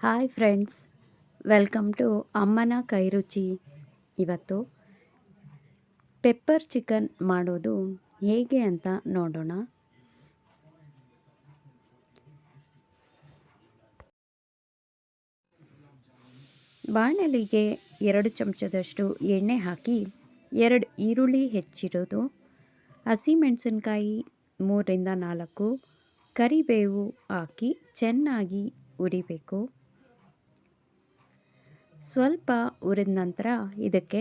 Hi friends, welcome to ಅಮ್ಮನ ಕೈರುಚಿ ಇವತ್ತು pepper chicken ಮಾಡೋದು ಹೇಗೆ ಅಂತ ನೋಡೋಣ. ಬಾಣಲಿಗೆ ಎರಡು ಚಮಚದಷ್ಟು ಎಣ್ಣೆ ಹಾಕಿ ಎರಡು ಈರುಳ್ಳಿ ಹೆಚ್ಚಿರೋದು ಹಸಿಮೆಣಸಿನ್ಕಾಯಿ ಮೂರರಿಂದ ನಾಲ್ಕು, ಕರಿಬೇವು ಹಾಕಿ ಚೆನ್ನಾಗಿ ಉರಿಬೇಕು ಸ್ವಲ್ಪ ಹುರಿದ ನಂತರ ಇದಕ್ಕೆ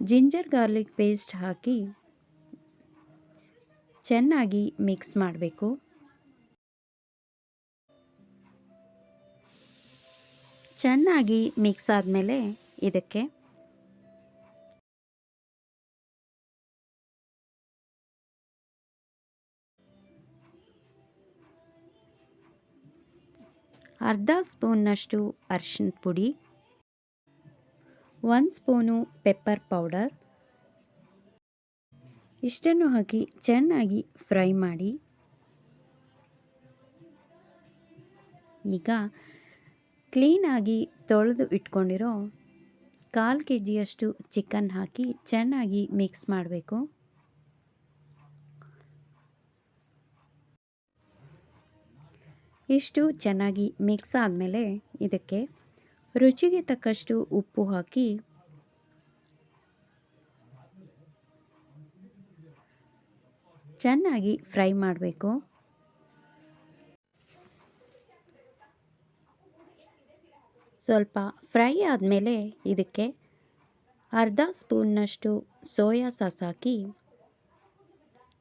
ಜಿಂಜರ್ ಗಾರ್ಲಿಕ್ ಪೇಸ್ಟ್ ಹಾಕಿ ಚೆನ್ನಾಗಿ ಮಿಕ್ಸ್ ಮಾಡಬೇಕು. ಚೆನ್ನಾಗಿ ಮಿಕ್ಸ್ ಆದಮೇಲೆ ಇದಕ್ಕೆ ಅರ್ಧ ಸ್ಪೂನ್ನಷ್ಟು ಅರಿಶಿನ ಪುಡಿ ಒಂದು ಸ್ಪೂನು ಪೆಪ್ಪರ್ ಪೌಡರ್. ಇಷ್ಟನ್ನು ಹಾಕಿ ಚೆನ್ನಾಗಿ ಫ್ರೈ ಮಾಡಿ. ಈಗ ಕ್ಲೀನಾಗಿ ತೊಳೆದು ಇಟ್ಕೊಂಡಿರೋ ಕಾಲು ಕೆ ಜಿಯಷ್ಟು ಚಿಕನ್ ಹಾಕಿ ಚೆನ್ನಾಗಿ ಮಿಕ್ಸ್ ಮಾಡಬೇಕು. ಇಷ್ಟು ಚೆನ್ನಾಗಿ ಮಿಕ್ಸ್ ಆದಮೇಲೆ ಇದಕ್ಕೆ ರುಚಿಗೆ ತಕ್ಕಷ್ಟು ಉಪ್ಪು ಹಾಕಿ ಚೆನ್ನಾಗಿ ಫ್ರೈ ಮಾಡಬೇಕು. ಸ್ವಲ್ಪ ಫ್ರೈ ಆದಮೇಲೆ ಇದಕ್ಕೆ ಅರ್ಧ ಸ್ಪೂನ್ನಷ್ಟು ಸೋಯಾ ಸಾಸ್ ಹಾಕಿ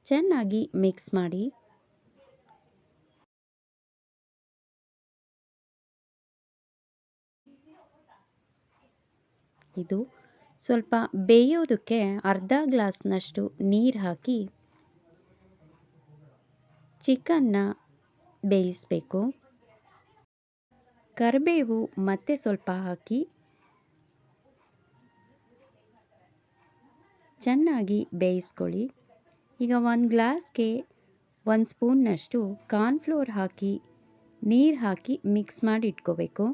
ಚೆನ್ನಾಗಿ ಮಿಕ್ಸ್ ಮಾಡಿ ಇದು. ಸ್ವಲ್ಪ ಬೇಯೋದಕ್ಕೆ ಅರ್ಧ ಗ್ಲಾಸ್ನಷ್ಟು ನೀರು ಹಾಕಿ ಚಿಕನ್ನ ಬೇಯಿಸಬೇಕು. ಕರಿಬೇವು ಮತ್ತೆ ಸ್ವಲ್ಪ ಹಾಕಿ ಚೆನ್ನಾಗಿ ಬೇಯಿಸ್ಕೊಳ್ಳಿ. ಈಗ ಒಂದು ಗ್ಲಾಸ್ಗೆ ಒಂದು ಸ್ಪೂನ್ನಷ್ಟು ಕಾರ್ನ್ಫ್ಲೋರ್ ಹಾಕಿ ನೀರು ಹಾಕಿ ಮಿಕ್ಸ್ ಮಾಡಿ ಇಟ್ಕೋಬೇಕು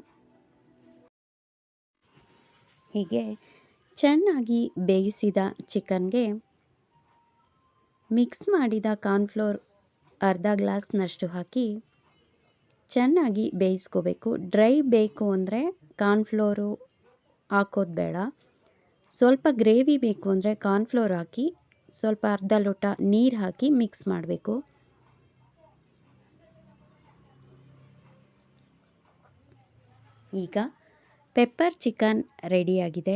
ಹೀಗೆ ಚೆನ್ನಾಗಿ ಬೇಯಿಸಿದ ಚಿಕನ್ಗೆ ಮಿಕ್ಸ್ ಮಾಡಿದ ಕಾರ್ನ್ಫ್ಲೋರ್ ಅರ್ಧ ಗ್ಲಾಸ್ನಷ್ಟು ಹಾಕಿ ಚೆನ್ನಾಗಿ ಬೇಯಿಸ್ಕೋಬೇಕು. ಡ್ರೈ ಬೇಕು ಅಂದರೆ ಕಾರ್ನ್ಫ್ಲೋರು ಹಾಕೋದು ಬೇಡ. ಸ್ವಲ್ಪ ಗ್ರೇವಿ ಬೇಕು ಅಂದರೆ ಕಾರ್ನ್ಫ್ಲೋರ್ ಹಾಕಿ ಸ್ವಲ್ಪ ಅರ್ಧ ಲೋಟ ನೀರು ಹಾಕಿ ಮಿಕ್ಸ್ ಮಾಡಬೇಕು. ಈಗ ಪೆಪ್ಪರ್ ಚಿಕನ್ ರೆಡಿಯಾಗಿದೆ.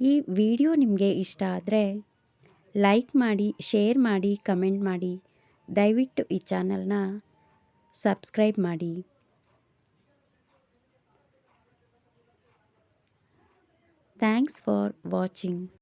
ಈ ವಿಡಿಯೋ ನಿಮಗೆ ಇಷ್ಟ ಆದರೆ ಲೈಕ್ ಮಾಡಿ, ಶೇರ್ ಮಾಡಿ, ಕಮೆಂಟ್ ಮಾಡಿ. ದಯವಿಟ್ಟು ಈ ಚಾನಲ್ನ ಸಬ್ಸ್ಕ್ರೈಬ್ ಮಾಡಿ. Thanks for watching.